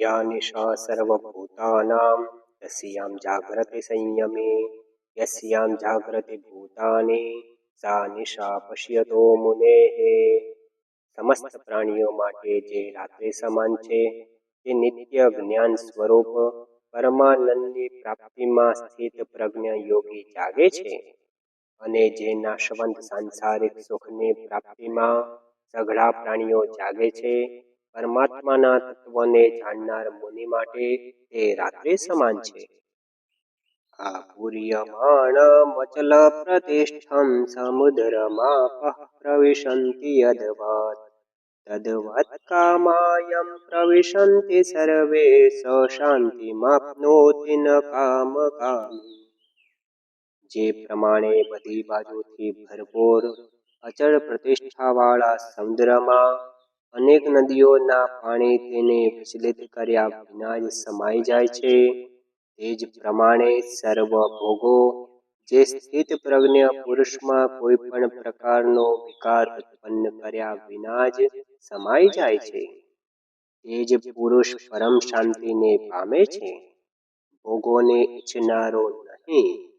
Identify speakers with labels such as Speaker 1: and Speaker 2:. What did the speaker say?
Speaker 1: યા નિશા સર્વભૂતાનામ યસ્યામ જાગ્રતિ સંયમે યસ્યામ જાગ્રતિ ભૂતાને સા નિશા પશ્યતો મુનેઃ સમસ્ત પ્રાણીઓ માટે જે રાત્રે સમાન છે તે નિત્ય જ્ઞાન સ્વરૂપ પરમાનંદની પ્રાપ્તિમાં સ્થિત પ્રજ્ઞ યોગી જાગે છે અને જે નાશવંત સાંસારિક સુખની પ્રાપ્તિમાં સઘળા પ્રાણીઓ જાગે છે પરમાત્માના તત્વને જાણનાર મુનિ માટે તે રાત્રે સમાન છે. આપુર્યમાણમચલ પ્રતિષ્ઠમ સમુદ્રમાપઃ પ્રવિશન્તિ યદવત. તદવત કામાયમ પ્રવિશંતિ સર્વે સ શાંતિમાપ્નોતિ ન કામ જે પ્રમાણે બધી બાજુથી ભરપૂર અચળ પ્રતિષ્ઠાવાળા સમુદ્રમાં અનેક નદીઓના પાણી તેને વિચલિત કર્યા વિના જ સમાઈ જાય છે. તે જ પ્રમાણે સર્વ ભોગો જે સ્થિત પ્રજ્ઞ પુરુષમાં કોઈ પણ પ્રકારનો વિકાર ઉત્પન્ન કર્યા વિના જ સમાઈ જાય છે. તે જ પુરુષ પરમ શાંતિને પામે છે. ભોગોને ઈચ્છનારો નહીં.